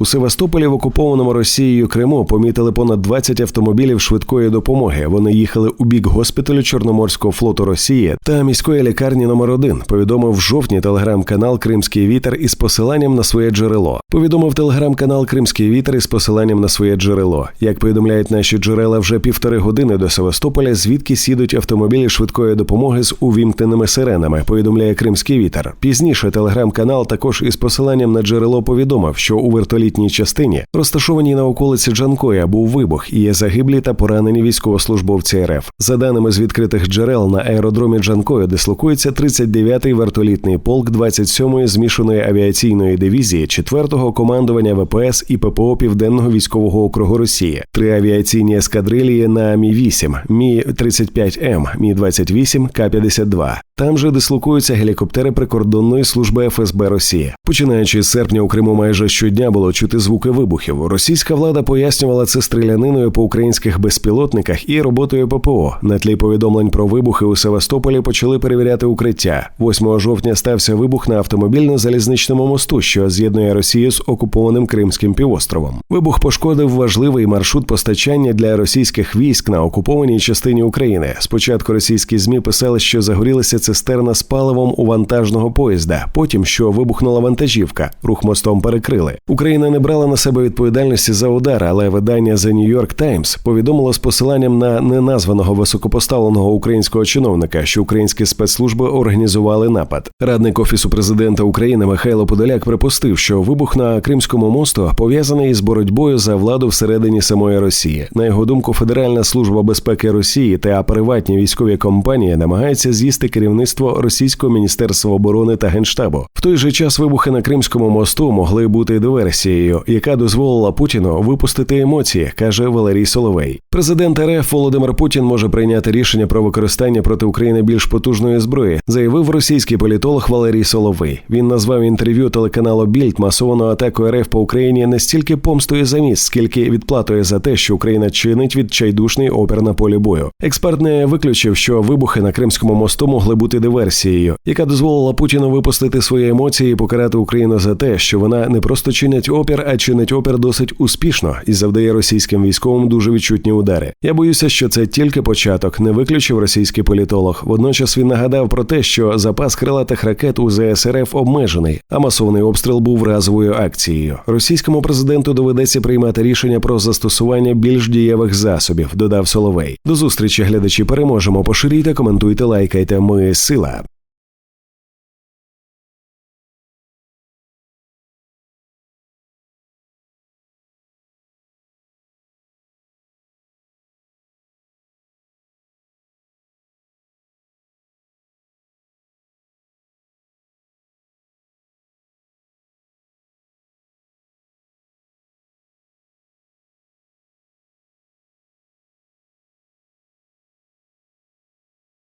у Севастополі в окупованому Росією Криму помітили понад 20 автомобілів швидкої допомоги. Вони їхали у бік госпіталю Чорноморського флоту Росії та міської лікарні номер 1 Повідомив в жовтні телеграм-канал Кримський вітер із посиланням на своє джерело. Повідомив телеграм-канал Кримський вітер із посиланням на своє джерело. Як повідомляють наші джерела, вже півтори години до Севастополя, звідки сідуть автомобілі швидкої допомоги з увімкненими сиренами. Повідомляє Кримський вітер. Пізніше телеграм-канал також із посиланням на джерело повідомив, що у вертолітній частині, розташованій на околиці Джанкоя, був вибух і є загиблі та поранені військовослужбовці РФ. За даними з відкритих джерел на аеродромі Джанкою дислокується 39-й вертолітний полк 27-ї змішаної авіаційної дивізії 4-го командування ВПС і ППО Південного військового округу Росії, три авіаційні ескадрилії на Мі 8 Мі 35 М, Мі 28 К-52. Там же дислокуються гелікоптери прикордонної служби ФСБ Росії. Починаючи з серпня у Криму майже щодня було чути звуки вибухів. Російська влада пояснювала це стріляниною по українських безпілотниках і роботою ППО. На тлі повідомлень про вибухи у Севастополі почали перевіряти укриття. 8 жовтня стався вибух на автомобільно-залізничному мосту, що з'єднує Росію з окупованим Кримським півостровом. Вибух пошкодив важливий маршрут постачання для російських військ на окупованій частині України. Спочатку російські змі писали, що загорілася цистерна з паливом у вантажного поїзда. Потім що вибухнула вантажівка, рух мостом перекрили. Україна не брала на себе відповідальності за удар, але видання The New York Times повідомило з посиланням на неназваного високопоставленого українського чиновника, що українські спецслужби організували напад. Радник офісу президента України Михайло Подоляк припустив, що вибух на Кримському мосту пов'язаний із боротьбою за владу всередині самої Росії. На його думку, Федеральна служба безпеки Росії та приватні військові компанії намагаються з'їсти керівництво російського міністерства оборони та генштабу. В той же час вибухи на Кримському мосту могли бути диверсією, яка дозволила Путіну випустити емоції, каже Валерій Соловей. Президент РФ Володимир Путін може прийняти рішення про використання проти України більш потужної зброї, заявив російський політолог Валерій Соловей. Він назвав інтерв'ю телеканалу Більд масовану атаку РФ по Україні не стільки помстою за міст, скільки відплатою за те, що Україна чинить відчайдушний опір на полі бою. Експерт не виключив, що вибухи на Кримському мосту могли бути диверсією, яка дозволила Путіну випустити свої емоції і покарати Україну за те, що вона не просто чинить опір, а чинить опір досить успішно і завдає російським військовим дуже відчутні удари. Я боюся, що це тільки початок, не виключив російський політолог. Водночас він нагадав про те, що запас крилатих ракет у ЗСРФ обмежений, а масовний обстріл був разовою акцією. Російському президенту доведеться приймати рішення про застосування більш дієвих засобів. Додав Соловей. До зустрічі глядачі переможемо. Поширюйте, коментуйте, лайкайте. Ми сила.